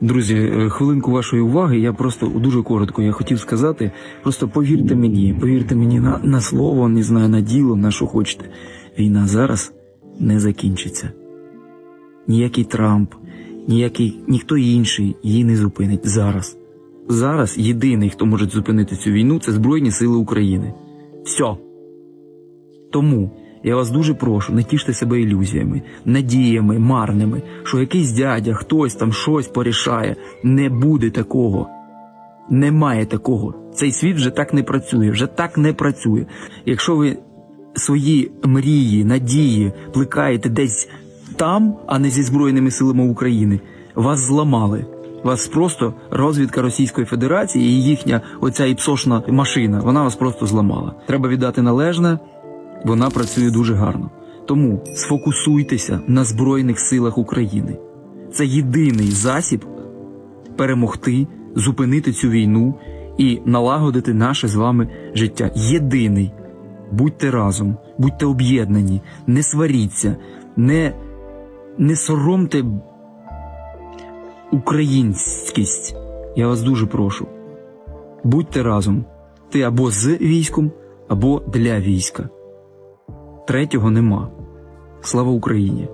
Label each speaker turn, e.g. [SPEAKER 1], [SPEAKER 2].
[SPEAKER 1] Друзі, е, хвилинку вашої уваги. Я просто дуже коротко. Я хотів сказати. Просто повірте мені, повірте мені на, на слово, не знаю, на діло, на що хочете. Війна зараз не закінчиться. Ніякий Трамп, ніякий ніхто інший її не зупинить зараз. Зараз єдиний, хто може зупинити цю війну, це Збройні Сили України. Все. Тому я вас дуже прошу, не тіште себе ілюзіями, надіями, марними, що якийсь дядя, хтось там щось порішає. Не буде такого. Немає такого. Цей світ вже так не працює, вже так не працює. Якщо ви свої мрії, надії плекаєте десь там, а не зі Збройними силами України, вас зламали. Вас просто розвідка Російської Федерації і їхня оця іпсошна машина, вона вас просто зламала. Треба віддати належне, вона працює дуже гарно. Тому сфокусуйтеся на Збройних силах України. Це єдиний засіб перемогти, зупинити цю війну і налагодити наше з вами життя. Єдиний. Будьте разом, будьте об'єднані, не сваріться, не, не соромте українськість. Я вас дуже прошу. Будьте разом. Ти або з військом, або для війська. Третього нема. Слава Україні!